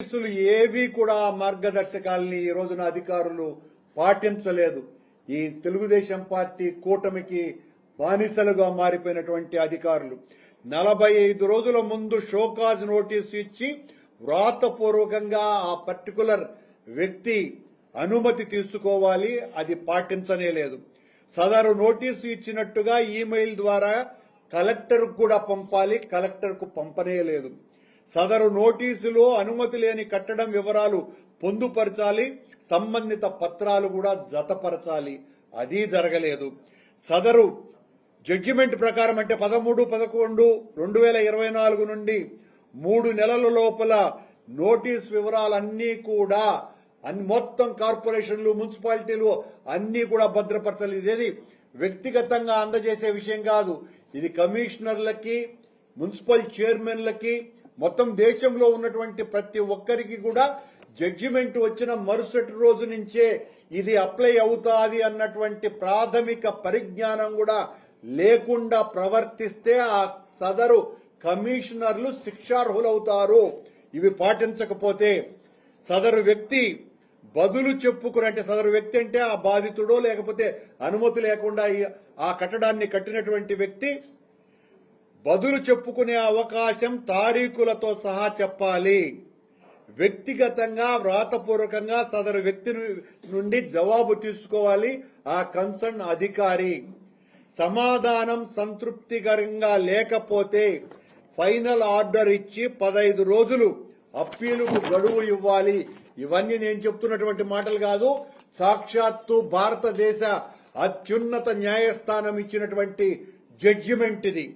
పోలీసులు ఏవి కూడా మార్గదర్శకాల్ని మార్గదర్శకాలని ఈ రోజున అధికారులు పాటించలేదు. ఈ తెలుగుదేశం పార్టీ కూటమికి బానిసలుగా మారిపోయినటువంటి అధికారులు. నలభై ఐదు రోజుల ముందు షోకాజ్ నోటీసు ఇచ్చి వ్రాతపూర్వకంగా ఆ పర్టికులర్ వ్యక్తి అనుమతి తీసుకోవాలి అది పాటించనే లేదు. సదరు నోటీసు ఇచ్చినట్టుగా ఈమెయిల్ ద్వారా కలెక్టర్ కూడా పంపాలి కలెక్టర్కు పంపనే లేదు. సదరు నోటీసులో అనుమతి లేని కట్టడం వివరాలు పొందుపరచాలి సంబంధిత పత్రాలు కూడా జతపరచాలి. అది జరగలేదు. సదరు జడ్జిమెంట్ ప్రకారం అంటే పదమూడు పదకొండు రెండు వేల ఇరవై నాలుగు నుండి మూడు నెలల లోపల నోటీస్ వివరాలన్నీ కూడా అన్ని మొత్తం కార్పొరేషన్లు మున్సిపాలిటీలు అన్నీ కూడా భద్రపరచాలి. ఇదేది వ్యక్తిగతంగా అందజేసే విషయం కాదు. ఇది కమిషనర్లకి మున్సిపల్ చైర్మన్లకి మొత్తం దేశంలో ఉన్నటువంటి ప్రతి ఒక్కరికి కూడా జడ్జిమెంట్ వచ్చిన మరుసటి రోజు నుంచే ఇది అప్లై అవుతాది అన్నటువంటి ప్రాథమిక పరిజ్ఞానం కూడా లేకుండా ప్రవర్తిస్తే ఆ సదరు కమిషనర్లు శిక్షార్హులవుతారు. ఇవి పాటించకపోతే సదరు వ్యక్తి బదులు చెప్పుకుని అంటే సదరు వ్యక్తి అంటే ఆ బాధితుడో లేకపోతే అనుమతి లేకుండా ఆ కట్టడాన్ని కట్టినటువంటి వ్యక్తి బదులు చెప్పుకునే అవకాశం తారీఖులతో సహా చెప్పాలి. వ్యక్తిగతంగా వ్రాతపూర్వకంగా సదరు వ్యక్తి నుండి జవాబు తీసుకోవాలి. ఆ కన్సర్న్ అధికారి. సమాధానం సంతృప్తికరంగా లేకపోతే ఫైనల్ ఆర్డర్ ఇచ్చి పదైదు రోజులు అప్పీలుకు గడువు ఇవ్వాలి. ఇవన్నీ నేను చెప్తున్నటువంటి మాటలు కాదు. సాక్షాత్తు భారతదేశ అత్యున్నత న్యాయస్థానం ఇచ్చినటువంటి జడ్జిమెంట్ ఇది.